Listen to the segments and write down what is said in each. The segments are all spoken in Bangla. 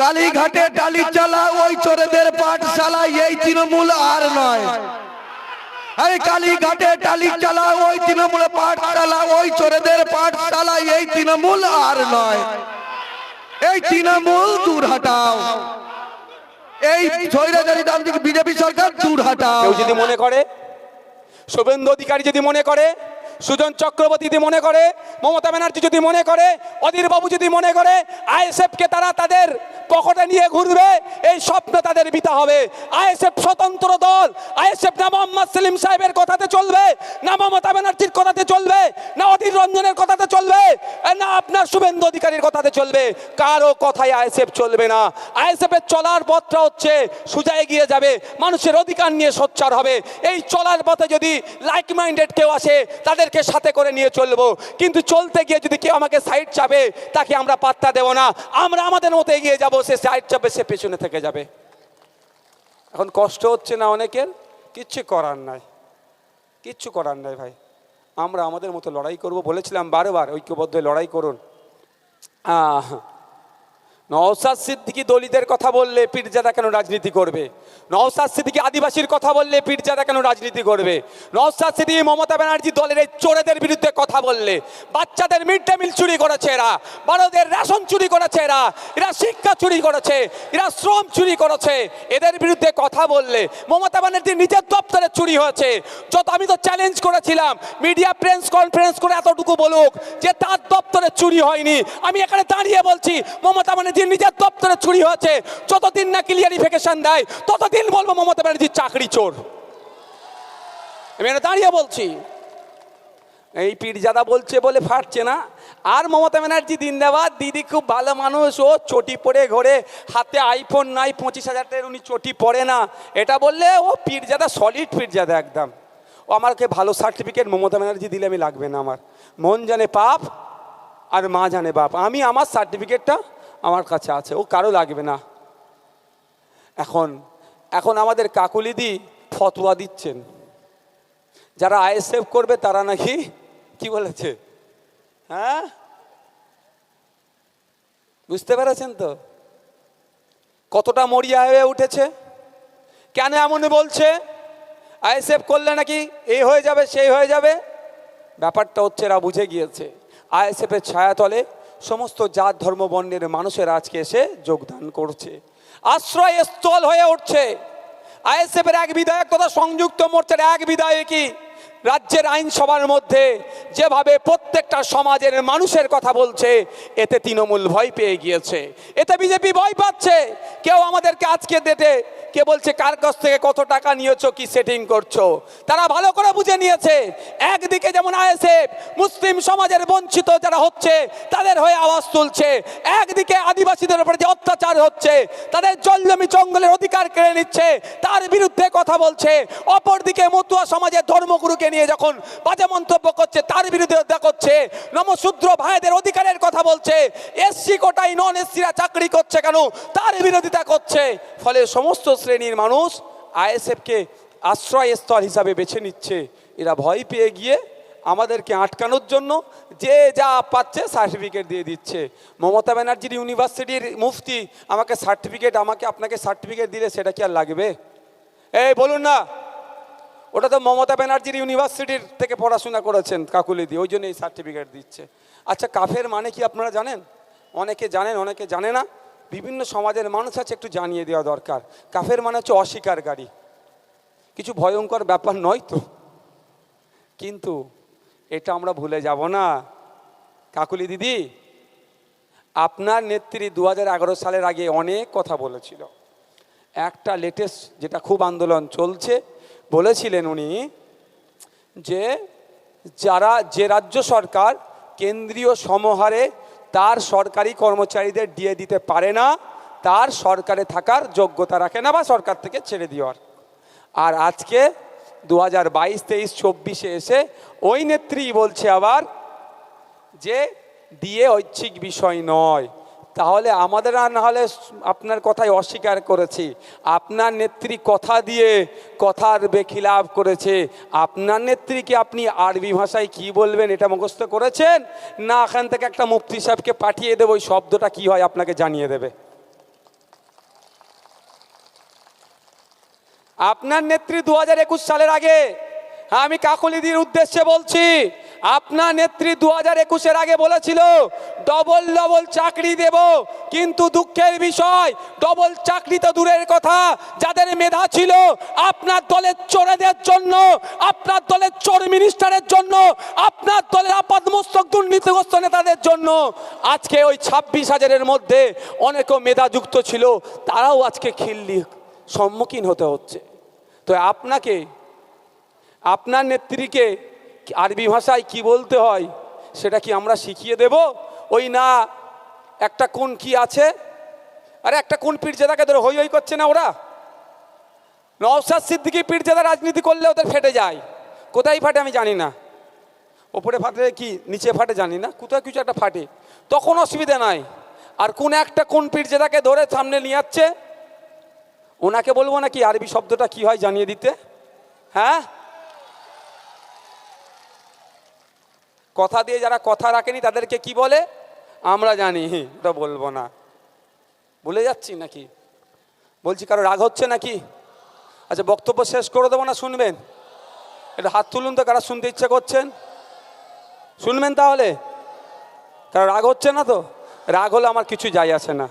কালীঘাটে টালি চালা, ওই চোরেদের পাঠশালা, এই তৃণমূল আর নয়। এই কালীঘাটে টালি চালা, ওই তৃণমূল পাঠশালা, ওই চোরেদের পাঠশালা, এই তৃণমূল আর নয়। এই তৃণমূল দূর হাটাও। এই তান্ত্রিক বিজেপি সরকার দূর হাটাও। যদি মনে করে, শুভেন্দু অধিকারী যদি মনে করে সুজন চক্রবর্তী যদি মনে করে, মমতা ব্যানার্জি যদি মনে করে, অধীর বাবু যদি মনে করে, আইএসএফকে তারা তাদের পকেটে নিয়ে ঘুরবে, এই স্বপ্ন তাদের বিতা হবে। আইএসএফ স্বতন্ত্র দল, আইএসএফ না মোহাম্মদ সেলিম সাহেবের কথাতে চলবে, না মমতা ব্যানার্জির কথাতে চলবে, না অধীর রঞ্জনের কথাতে চলবে না আপনার শুভেন্দু অধিকারীর কথাতে চলবে। কারও কথায় আইএসএফ চলবে না। আইএসএফ এর চলার পথটা হচ্ছে, সোজা এগিয়ে যাবে, মানুষের অধিকার নিয়ে সোচ্চার হবে। এই চলার পথে যদি লাইক মাইন্ডেড কেউ আসে তাদেরকে সাথে করে নিয়ে চলবো। কিন্তু চলতে গিয়ে যদি কেউ আমাকে সাইড চাপে, তাকে আমরা পাত্তা দেব না। আমরা আমাদের মতো এগিয়ে যাব, সে সাইড চাপে, সে পেছনে থেকে যাবে। এখন কষ্ট হচ্ছে না অনেকের? কিচ্ছু করার নাই। কিচ্ছু করার নাই ভাই। আমরা আমাদের মতো লড়াই করব বলেছিলাম বারবার, ঐক্যবদ্ধ লড়াই করুন। নওসাদ সিদ্দিকি দলিতের কথা বললে পীরজাদা কেন রাজনীতি করবে? নওসাদ সিদ্দিকি আদিবাসীর কথা বললে পীরজাদা কেন রাজনীতি করবে? নওসাদ সিদ্দিকি মমতা ব্যানার্জি দলের এই চোরেদের বিরুদ্ধে কথা বললে, বাচ্চাদের মিড ডে মিল চুরি করেছে এরা, বড়দের রেশন চুরি করেছে এরা এরা শিক্ষা চুরি করেছে, এরা শ্রম চুরি করেছে, এদের বিরুদ্ধে কথা বললে মমতা ব্যানার্জি নিজের দপ্তরে চুরি হয়েছে। যত আমি তো চ্যালেঞ্জ করেছিলাম মিডিয়া প্রেস কনফারেন্স করে এতটুকু বলুক যে তার দপ্তরে চুরি হয়নি। আমি এখানে দাঁড়িয়ে বলছি, মমতা ব্যানার্জি নিজের দপ্তরে চুরি হয়েছে, যতদিন না ক্লিয়ারিফিকেশন দেয়, ততদিন বলব মমতা ব্যানার্জির চাকরি চোর। আমি এখানে দাঁড়িয়ে বলছি। এই পীরজাদা বলছে বলে ফাটছে না। আর মমতা ব্যানার্জি দিন দেওয়া দিদি খুব ভালো মানুষ, ও চটি পরে ঘোরে, হাতে আইফোন নাই, পঁচিশ হাজার টাকার উনি চটি পরে না। এটা বললে ও পীরজাদা সলিড পীরজাদা একদম। ও আমাকে ভালো সার্টিফিকেট মমতা ব্যানার্জি দিলে আমি লাগবে না আমার। মন জানে পাপ, আর মা জানে বাপ। আমি আমার সার্টিফিকেটটা আমার কাছে আছে, ও কারও লাগবে না। এখন এখন আমাদের কাকুলিদি ফতোয়া দিচ্ছেন। যারা আইএসএফ করবে, তারা নাকি, কি বলেছে? হ্যাঁ? বুঝতে পেরেছেন তো? কতটা মরিয়া হয়ে উঠেছে? কেন এমন বলছে? আইএসএফ করলে নাকি এই হয়ে যাবে, সেই হয়ে যাবে? ব্যাপারটা হচ্ছে এরা বুঝে গিয়েছে। আইএসএফের ছায়াতলে সমস্ত জাত, ধর্ম, বর্ণের মানুষের আজকে এসে যোগদান করছে। আশ্রয় স্থল হয়ে উঠছে। আইএসএফের এক বিধায়ক তথা সংযুক্ত মোর্চার এক বিধায়কই রাজ্যের আইনসভার মধ্যে যেভাবে প্রত্যেকটা সমাজের মানুষের কথা বলছে, এতে তৃণমূল ভয় পেয়ে গিয়েছে। এতে বিজেপি ভয় পাচ্ছে। কেউ আমাদেরকে আজকে ডেটে কে বলছে কার কাছ থেকে কত টাকা নিয়েছো, কি সেটিং করছ। তারা ভালো করে বুঝে নিয়েছে। একদিকে যেমন আইএসএফ, মুসলিম সমাজের বঞ্চিত যারা হচ্ছে, তাদের হয়ে আওয়াজ তুলছে। একদিকে আদিবাসীদের উপরে যে অত্যাচার হচ্ছে, তাদের জলজমি জঙ্গলের অধিকার কেড়ে নিচ্ছে, তার বিরুদ্ধে কথা বলছে। অপরদিকে মতুয়া সমাজের ধর্মগুরুকে নিয়ে যখন বাজে মন্তব্য করছে, তার বিরুদ্ধে করছে নমশূদ্র ভাইদের অধিকারের কথা বলছে এসসি কোটাই নন এসসিরা চাকরি করছে কেন? তার বিরোধিতা করছে। ফলে সমস্ত শ্রেণির মানুষ আইএসএফকে আশ্রয়স্থল হিসাবে বেছে নিচ্ছে। এরা ভয় পেয়ে গিয়ে আমাদেরকে আটকানোর জন্য যে যা পাচ্ছে সার্টিফিকেট দিয়ে দিচ্ছে। মমতা ব্যানার্জির ইউনিভার্সিটির মুফতি আমাকে সার্টিফিকেট আমাকে আপনাকে সার্টিফিকেট দিলে সেটা কি আর লাগবে? এই, বলুন না। ওটা তো মমতা ব্যানার্জির ইউনিভার্সিটির থেকে পড়াশোনা করেছেন কাকুলিদি ওই জন্য এই সার্টিফিকেট দিচ্ছে। আচ্ছা কাফের মানে কি আপনারা জানেন? অনেকে জানেন, অনেকে জানে না। বিভিন্ন সমাজের মানুষ আছে, একটু জানিয়ে দেওয়া দরকার। কাফের মানে হচ্ছে অস্বীকারী। কিছু ভয়ঙ্কর ব্যাপার নয় তো? কিন্তু এটা আমরা ভুলে যাব না। কাকুলি দিদি, আপনার নেত্রী দু হাজার এগারো সালের আগে অনেক কথা বলেছিল। একটা লেটেস্ট যেটা খুব আন্দোলন চলছে বলেছিলেন উনি যে যারা, যে রাজ্য সরকার কেন্দ্রীয় সমহারে তার সরকারি কর্মচারীদের দিয়ে দিতে পারে না, তার সরকারে থাকার যোগ্যতা রাখে না বা সরকার থেকে ছেড়ে দেওয়ার। আর আজকে দু হাজার বাইশ, তেইশ, চব্বিশে এসে ওই নেত্রী বলছে আবার যে দিয়ে ঐচ্ছিক বিষয় নয়। তাহলে আমাদের আর না হলে আপনার কথাই অস্বীকার করেছি। আপনার নেত্রী কথা দিয়ে কথার বেখিলাভ করেছে। আপনার নেত্রীকে আপনি আরবি ভাষায় কি বলবেন এটা মুখস্থ করেছেন? না, এখান থেকে একটা মুফতি সাহেবকে পাঠিয়ে দেবো, ওই শব্দটা কি হয় আপনাকে জানিয়ে দেবে। আপনার নেত্রী দু হাজার একুশ সালের আগে আমি কাকলিদির উদ্দেশ্যে বলছি আপনার নেত্রী দু হাজার একুশের আগে বলেছিল, ডবল ডবল চাকরি দেব। কিন্তু দুঃখের বিষয়, ডবল চাকরি তো দূরের কথা। যাদের মেধা ছিল, আপনার দলের চোরেদের জন্য, আপনার দলের চোর মিনিস্টারের জন্য, আপনার দলের আপাদমস্তক দুর্নীতিগ্রস্ত নেতাদের জন্য। আজকে ওই ছাব্বিশ হাজারের মধ্যে অনেকও মেধাযুক্ত ছিল, তারাও আজকে খিল্লি সম্মুখীন হতে হচ্ছে। তো আপনাকে, আপনার নেত্রীকে আরবি ভাষায় কি বলতে হয়, সেটা কি আমরা শিখিয়ে দেব? ওই না, একটা কোন কি আছে? আরে একটা কোন পীরজাদাকে ধরে হই হই করছে না ওরা? নওসাদ সিদ্দিকি পীরজাদা রাজনীতি করলে ওদের ফেটে যায়। কোথায় ফাটে আমি জানি না। ওপরে ফাটে কি নিচে ফাটে জানি না। কোথাও কিছু একটা ফাটে। তখন অসুবিধা নাই। আর কোন একটা কোন পীরজাদাকে ধরে সামনে নিয়ে যাচ্ছে ওনাকে বলব নাকি আরবি শব্দটা কি হয় জানিয়ে দিতে? হ্যাঁ? কথা দিয়ে যারা কথা রাখেনি তাদেরকে কি বলে? আমরা জানি ওটা বলব না। ভুলে যাচ্ছি নাকি? বলছি কারও রাগ হচ্ছে নাকি? আচ্ছা বক্তব্য শেষ করে দেবো না শুনবেন? এটা হাত তুলুন তো, কারা শুনতে ইচ্ছে করছেন? শুনবেন তাহলে? কারও রাগ হচ্ছে না তো? রাগ হলে আমার কিছু যায় আসে না।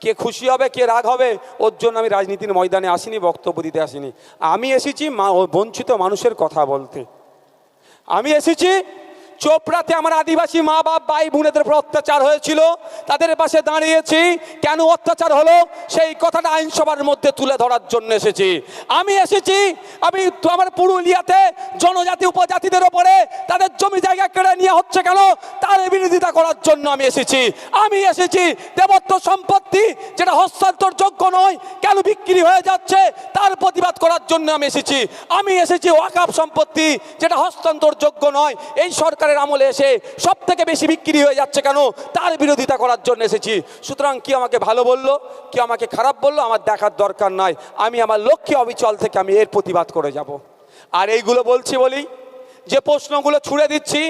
কে খুশি হবে, কে রাগ হবে, ওর জন্য আমি রাজনীতির ময়দানে আসিনি, বক্তব্য দিতে আসিনি। আমি এসেছি বঞ্চিত মানুষের কথা বলতে। আমি এসেছি চোপড়াতে আমার আদিবাসী মা বাপ, ভাই বোনেদের উপর অত্যাচার হয়েছিল। তাদের পাশে দাঁড়িয়েছি। কেন অত্যাচার হলো? সেই কথাটা আইনসভার মধ্যে তুলে ধরার জন্য এসেছি। আমি এসেছি, আমি আমার পুরুলিয়াতে জনজাতি উপজাতিদের ওপরে তাদের জমি জায়গা কেড়ে নিয়ে হচ্ছে কেন? তার বিরোধিতা করার জন্য আমি এসেছি। আমি এসেছি দেবত্ব সম্পত্তি যেটা হস্তান্তরযোগ্য নয়, কেন বিক্রি হয়ে যাচ্ছে, তার প্রতিবাদ করার জন্য আমি এসেছি। আমি এসেছি ওয়াকাপ সম্পত্তি যেটা হস্তান্তরযোগ্য নয়। এই সরকারের আমলে এসে সব থেকে বেশি বিক্রি হয়ে যাচ্ছে কেন? তার বিরোধিতা করার জন্য এসেছি। সুতরাং কি আমাকে ভালো বলল? কি আমাকে খারাপ বলল? আমার দেখার দরকার নাই। আমি আমার লক্ষ্যে অবিচল থেকে আমি এর প্রতিবাদ করে যাব। আর এইগুলো বলছি বলি, যে প্রশ্নগুলো ছুড়ে দিচ্ছি,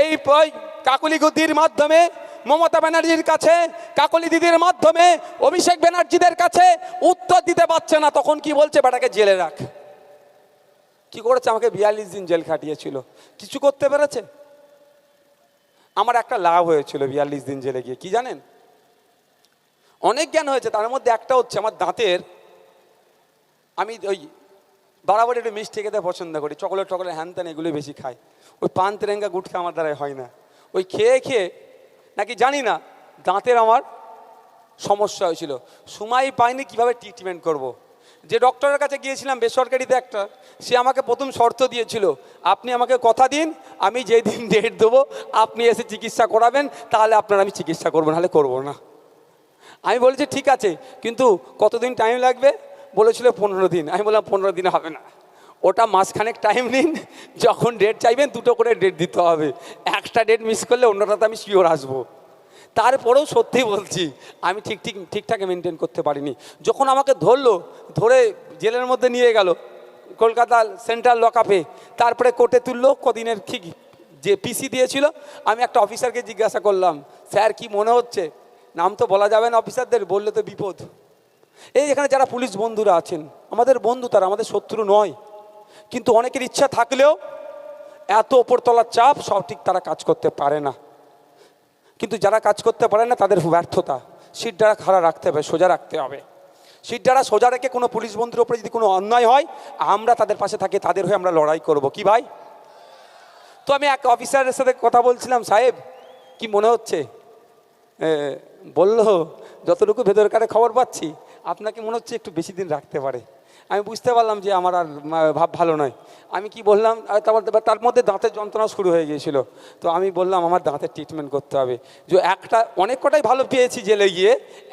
এই ওই কাকুলি গুদ্দির মাধ্যমে, মমতা ব্যানার্জির কাছে, কাকলি দিদির মাধ্যমে, অভিষেক ব্যানার্জিদের কাছে উত্তর দিতে পারছে না, তখন কি বলছে? বেটাকে জেলে রাখ। কি করেছে? আমাকে বিয়াল্লিশ দিন জেল খাটিয়েছিল। কিছু করতে পেরেছে? আমার একটা লাভ হয়েছিল বিয়াল্লিশ দিন জেলে গিয়ে, কি জানেন? অনেক জ্ঞান হয়েছে, তার মধ্যে একটা হচ্ছে আমার দাঁতের, আমি ওই বরাবর একটু মিষ্টি খেতে পছন্দ করি, চকলেট টকলেট হ্যান ত্যান এগুলো বেশি খাই। ওই পান তেরেঙ্গা গুটখা আমার দ্বারাই হয় না। ওই খেয়ে খেয়ে, নাকি জানি না, দাঁতের আমার সমস্যা হয়েছিল। সময় পাইনি কীভাবে ট্রিটমেন্ট করব। যে ডক্টরের কাছে গিয়েছিলাম, বেসরকারিতে একটা, সে আমাকে প্রথম শর্ত দিয়েছিল, আপনি আমাকে কথা দিন, আমি যেই দিন ডেট দেবো, আপনি এসে চিকিৎসা করাবেন, তাহলে আপনার আমি চিকিৎসা করব, নাহলে করব না। আমি বলেছি, ঠিক আছে, কিন্তু কতদিন টাইম লাগবে? বলেছিল, পনেরো দিন। আমি বললাম, পনেরো দিন হবে না। ওটা মাসখানেক টাইম নিন, যখন ডেট চাইবেন, দুটো করে ডেট দিতে হবে। একটা ডেট মিস করলে অন্যটাতে আমি শিওর আসব। তারপরেও সত্যি বলছি, আমি ঠিক ঠিক ঠিকঠাক মেনটেন করতে পারিনি। যখন আমাকে ধরলো, ধরে জেলের মধ্যে নিয়ে গেল, কলকাতা সেন্ট্রাল লকআপে তারপরে কোর্টে তুললো, কদিনের ঠিক যে পিসি দিয়েছিল, আমি একটা অফিসারকে জিজ্ঞাসা করলাম, স্যার, কি মনে হচ্ছে? নাম তো বলা যাবে না অফিসারদের বললে তো বিপদ। এই এখানে যারা পুলিশ বন্ধুরা আছেন, আমাদের বন্ধু তারা, আমাদের শত্রু নয়। কিন্তু অনেকের ইচ্ছা থাকলেও, এত ওপরতলার চাপ, সব ঠিক তারা কাজ করতে পারে না। কিন্তু যারা কাজ করতে পারে না, তাদের ব্যর্থতা। সিট দ্বারা খাড়া রাখতে হবে, সোজা রাখতে হবে। সিট দ্বারা সোজা রেখে কোনো পুলিশ বন্ধুর ওপরে যদি কোনো অন্যায় হয়, আমরা তাদের পাশে থাকি, তাদের হয়ে আমরা লড়াই করব। কি ভাই? তো আমি এক অফিসারের সাথে কথা বলছিলাম, সাহেব, কি মনে হচ্ছে? বলল, যতটুকু ভেতরকারে খবর পাচ্ছি, আপনাকে মনে হচ্ছে একটু বেশি দিন রাখতে পারে। আমি বুঝতে পারলাম যে আমার আর ভাব ভালো নয়। আমি কি বললাম তারপর তার মধ্যে দাঁতের যন্ত্রণা শুরু হয়ে গিয়েছিল। তো আমি বললাম, আমার দাঁতের ট্রিটমেন্ট করতে হবে। যে একটা, অনেক কটাই ভালো পেয়েছি জেলে গিয়ে,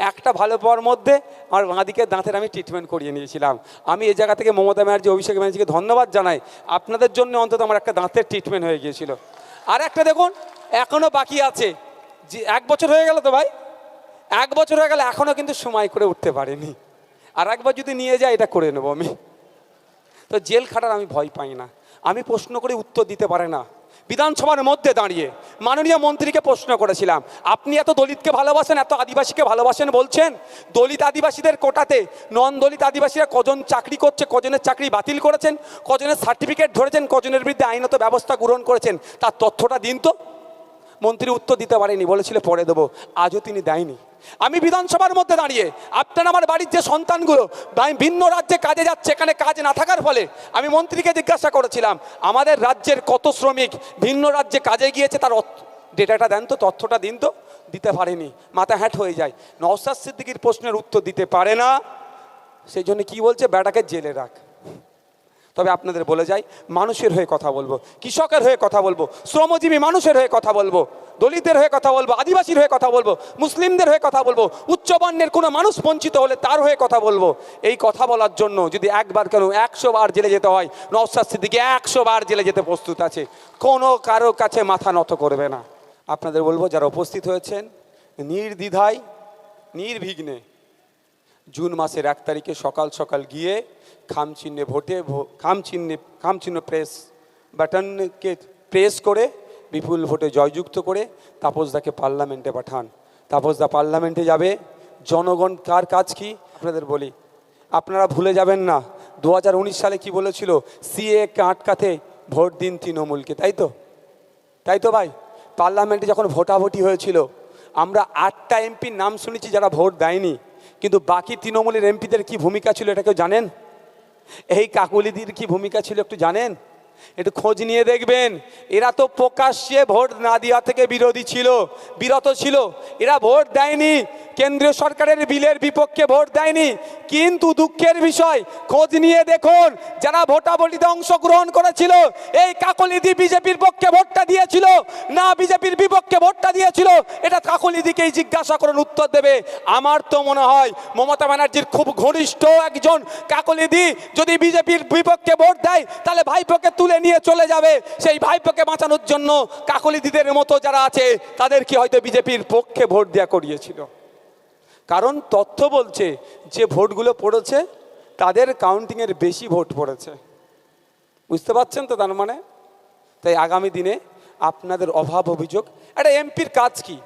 একটা ভালো পাওয়ার মধ্যে আমার বাঁদিকে দাঁতের আমি ট্রিটমেন্ট করিয়ে নিয়েছিলাম। আমি এই জায়গা থেকে মমতা ব্যানার্জি, অভিষেক ব্যানার্জিকে ধন্যবাদ জানাই। আপনাদের জন্য অন্তত আমার একটা দাঁতের ট্রিটমেন্ট হয়ে গিয়েছিল। আর একটা দেখুন এখনও বাকি আছে। যে এক বছর হয়ে গেল তো ভাই? এক বছর হয়ে গেলে এখনও কিন্তু সময় করে উঠতে পারেনি। আর একবার যদি নিয়ে যায়, এটা করে নেব আমি। তো জেল খাটার আমি ভয় পাই না। আমি প্রশ্ন করে, উত্তর দিতে পারে না। বিধানসভার মধ্যে দাঁড়িয়ে মাননীয় মন্ত্রীকে প্রশ্ন করেছিলাম, আপনি এত দলিতকে ভালোবাসেন, এত আদিবাসীকে ভালোবাসেন? বলছেন, দলিত আদিবাসীদের কোটাতে নন দলিত আদিবাসীরা কজন চাকরি করছে, কজনের চাকরি বাতিল করেছেন, কজনের সার্টিফিকেট ধরেছেন, কজনের বিরুদ্ধে আইনত ব্যবস্থা গ্রহণ করেছেন, তার তথ্যটা দিন তো। মন্ত্রী উত্তর দিতে পারেনি, বলেছিল পরে দেবো। আজও তিনি দেয়নি। আমি বিধানসভার মধ্যে দাঁড়িয়ে, আপনার আমার বাড়ির যে সন্তানগুলো ভিন্ন রাজ্যে কাজে যাচ্ছে, এখানে কাজ না থাকার ফলে আমি মন্ত্রীকে জিজ্ঞাসা করেছিলাম, আমাদের রাজ্যের কত শ্রমিক ভিন্ন রাজ্যে কাজে গিয়েছে, তার ডেটাটা দেন তো, তথ্যটা দিন তো, দিতে পারেনি, মাথা হ্যাট হয়ে যায়। নওসাদ সিদ্দিকির প্রশ্নের উত্তর দিতে পারে না, সেই জন্য কী বলছে, বেটাকে জেলে রাখ। তবে আপনাদের বলে যাই, মানুষের হয়ে কথা বলব, কৃষকের হয়ে কথা বলব, শ্রমজীবী মানুষের হয়ে কথা বলব দলিতের হয়ে কথা বলব, আদিবাসীর হয়ে কথা বলব, মুসলিমদের হয়ে কথা বলব, উচ্চবর্ণের কোনো মানুষ বঞ্চিত হলে তার হয়ে কথা বলব। এই কথা বলার জন্য যদি একবার কেন একশো বার জেলে যেতে হয় নওসাদ দিকে একশো বার জেলে যেতে প্রস্তুত আছে, কোনো কারও কাছে মাথা নত করবে না। আপনাদের বলব, যারা উপস্থিত হয়েছেন, নির্দ্বিধায়, নির্বিঘ্নে, জুন মাসের এক তারিখে সকাল সকাল গিয়ে খাম চিহ্নে ভোটে খাম চিহ্নে খাম চিহ্ন প্রেস বাটনকে প্রেস করে বিপুল ভোটে জয়যুক্ত করে তাপসদাকে পার্লামেন্টে পাঠান। তাপসদা পার্লামেন্টে যাবে। জনগণ কার কাজ কি? আপনাদের বলি। আপনারা ভুলে যাবেন না দু হাজার উনিশ সালে কি বলেছিল? সিএ আটকাতে ভোট দিন তৃণমূলকে, তাই তো? তাই তো ভাই? পার্লামেন্টে যখন ভোটাভুটি হয়েছিল, আমরা আটটা এমপির নাম শুনেছি যারা ভোট দেয়নি, কিন্তু বাকি তৃণমূলের এমপিদের কি ভূমিকা ছিল এটা কেউ জানেন? এই কাকুলিদির কি ভূমিকা ছিল একটু জানেন? একটু খোঁজ নিয়ে দেখবেন। এরা তো প্রকাশ্যে ভোট না দেওয়া থেকে বিরোধী ছিল, বিরত ছিল। এরা ভোট দেয়নি। কেন্দ্রীয় সরকারের বিলের বিপক্ষে ভোট দেয়নি। কিন্তু দুঃখের বিষয়, খোঁজ নিয়ে দেখুন, যারা ভোটাভুটিতে অংশগ্রহণ করেছিল, এই কাকলিদি বিজেপির পক্ষে ভোটটা দিয়েছিল, না বিজেপির বিপক্ষে ভোটটা দিয়েছিল, এটা কাকলিদিকেই জিজ্ঞাসা করুন, উত্তর দেবে। আমার তো মনে হয়, মমতা ব্যানার্জির খুব ঘনিষ্ঠ একজন কাকলিদি যদি বিজেপির বিপক্ষে ভোট দেয়, তাহলে ভাইপোকে তুলে নিয়ে চলে যাবে। সেই ভাইপোকে বাঁচানোর জন্য কাকলিদিদের মতো যারা আছে তাদেরকে হয়তো বিজেপির পক্ষে ভোট দেওয়া করিয়েছিল? কারণ তথ্য বলছে, যে ভোটগুলো পড়েছে, তাদের কাউন্টিংয়ের বেশি ভোট পড়েছে। বুঝতে পারছেন তো তার মানে? তাই আগামী দিনে আপনাদের অভাব অভিযোগ একটা এমপির কাজ কি?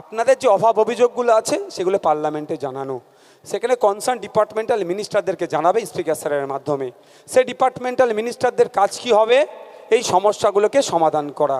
আপনাদের যে অভাব অভিযোগগুলো আছে, সেগুলো পার্লামেন্টে জানানো। সেখানে কনসার্ন ডিপার্টমেন্টাল মিনিস্টারদেরকে জানাবে স্পিকার স্যারের মাধ্যমে। সেই ডিপার্টমেন্টাল মিনিস্টারদের কাজ কি হবে? এই সমস্যাগুলোকে সমাধান করা।